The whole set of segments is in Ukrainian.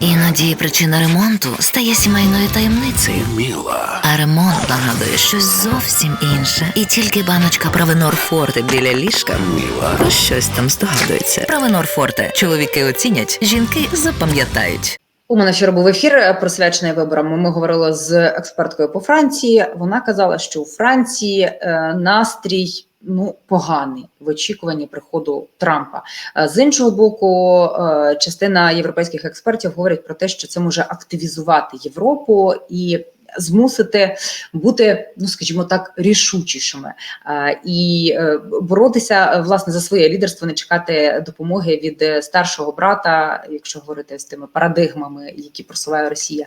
Іноді причина ремонту стає сімейною таємницею. Міла. А ремонт нагадує щось зовсім інше. І тільки баночка Правенор Форте біля ліжка Міла. про щось там здогадується. Правенор Форте. Чоловіки оцінять, жінки запам'ятають. У мене вчора був ефір е, присвячений виборам. Ми говорили з експерткою по Франції. Вона казала, що у Франції е, настрій ну поганий в очікуванні приходу Трампа. Е, З іншого боку, е, частина європейських експертів говорить про те, що це може активізувати Європу і змусити бути, ну скажімо так, рішучішими е, і боротися власне за своє лідерство, не чекати допомоги від старшого брата, якщо говорити з тими парадигмами, які просуває Росія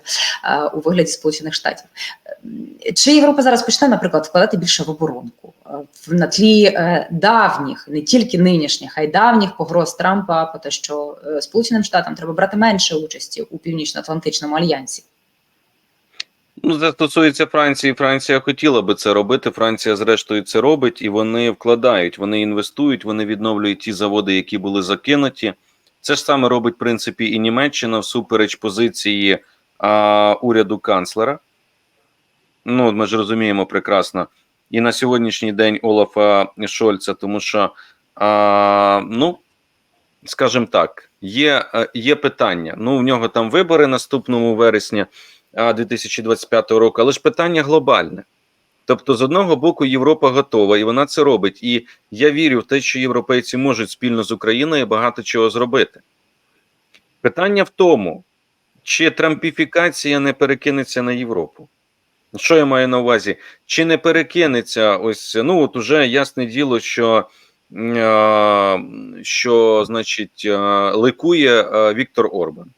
у вигляді Сполучених Штатів. Чи Європа зараз почне, наприклад, вкладати більше в оборонку на тлі е, давніх, не тільки нинішніх, а й давніх погроз Трампа про те, що е, Сполученим Штатам треба брати менше участі у північно-атлантичному альянсі? Ну, це стосується Франції. Франція хотіла би це робити. Франція, зрештою, це робить, і вони вкладають, вони інвестують, вони відновлюють ті заводи, які були закинуті. Це ж саме робить, в принципі, і Німеччина всупереч позиції а, уряду канцлера. Ну, ми ж розуміємо прекрасно. І на сьогоднішній день Олафа Шольца, тому що, а, ну, скажімо так, є, е, є питання. Ну, в нього там вибори наступному вересні. а, 2025 року, але ж питання глобальне. Тобто, з одного боку, Європа готова, і вона це робить. І я вірю в те, що європейці можуть спільно з Україною багато чого зробити. Питання в тому, чи трампіфікація не перекинеться на Європу. Що я маю на увазі? Чи не перекинеться ось, ну от уже ясне діло, що, е, що значить, е, ликує е, Віктор Орбан.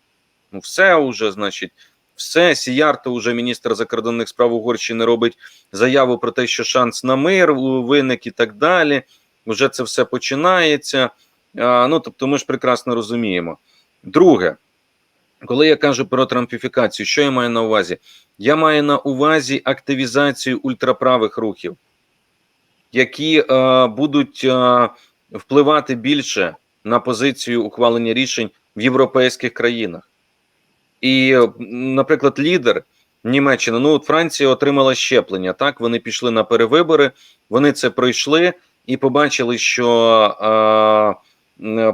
Ну, все уже, значить, все. Сіярто, уже міністр закордонних справ Угорщини, робить заяву про те, що шанс на мир виник і так далі. Уже це все починається. Ну тобто, ми ж прекрасно розуміємо. Друге, коли я кажу про трампіфікацію, що я маю на увазі? Я маю на увазі активізацію ультраправих рухів, які е, будуть е, впливати більше на позицію ухвалення рішень в європейських країнах. І, наприклад, лідер Німеччини, ну от Франція отримала щеплення. Так, вони пішли на перевибори, вони це пройшли і побачили, що е,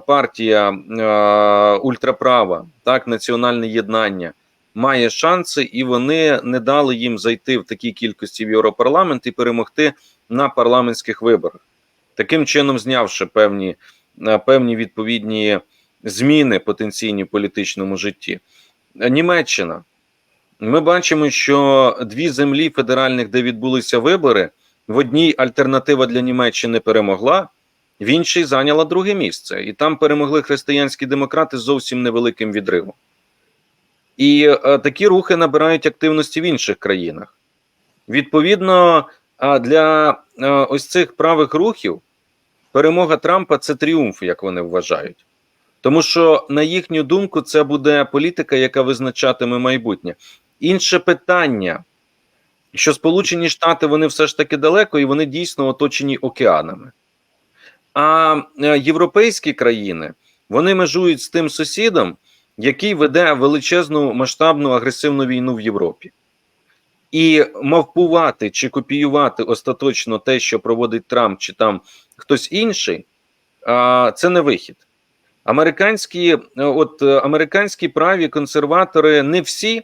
партія е, ультраправа, так, національне єднання має шанси, і вони не дали їм зайти в такій кількості в Європарламент і перемогти на парламентських виборах, таким чином знявши певні, е, певні відповідні зміни потенційні в політичному житті. Німеччина. Ми бачимо, що дві землі федеральних, де відбулися вибори, в одній альтернатива для Німеччини перемогла, в іншій зайняла друге місце. І там перемогли християнські демократи з зовсім невеликим відривом. І е, такі рухи набирають активності в інших країнах. Відповідно, для е, ось цих правих рухів перемога Трампа це тріумф, як вони вважають. Тому що, на їхню думку, це буде політика, яка визначатиме майбутнє. Інше питання, що Сполучені Штати вони все ж таки далеко і вони дійсно оточені океанами. А е, європейські країни вони межують з тим сусідом, який веде величезну масштабну агресивну війну в Європі. І мавпувати чи копіювати остаточно те, що проводить Трамп чи там хтось інший, це не вихід. Американські, е, от е, американські праві консерватори, не всі,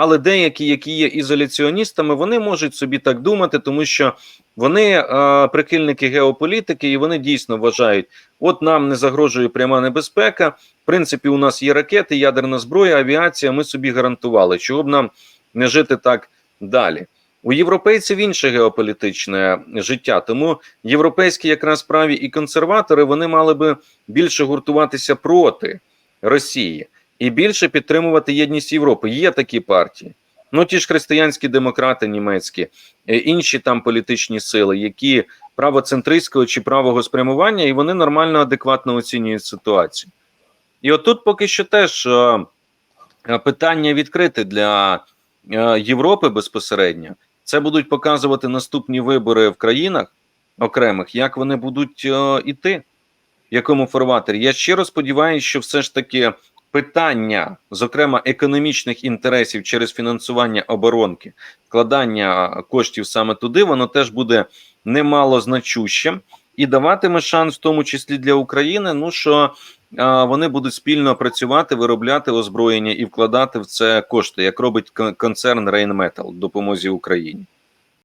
але деякі, які є ізоляціоністами, вони можуть собі так думати, тому що вони е, прихильники геополітики, і вони дійсно вважають, от нам не загрожує пряма небезпека. В принципі, у нас є ракети, ядерна зброя, авіація. Ми собі гарантували, чого б нам не жити так далі. У європейців інше геополітичне життя, тому європейські якраз праві і консерватори вони мали би більше гуртуватися проти Росії і більше підтримувати єдність Європи. Є такі партії. Ну, ті ж християнські демократи німецькі, е, інші там політичні сили, які правоцентристського чи правого спрямування, і вони нормально, адекватно оцінюють ситуацію. І отут поки що теж е, е, питання відкрите для Європи безпосередньо. Це будуть показувати наступні вибори в країнах окремих, як вони будуть іти, в якому фарватері. Я щиро сподіваюся, що все ж таки питання, зокрема економічних інтересів через фінансування оборонки, вкладання коштів саме туди, воно теж буде немало значущим і даватиме шанс, в тому числі для України. Ну що вони будуть спільно працювати, виробляти озброєння і вкладати в це кошти, як робить кон- концерн Rheinmetall допомозі Україні.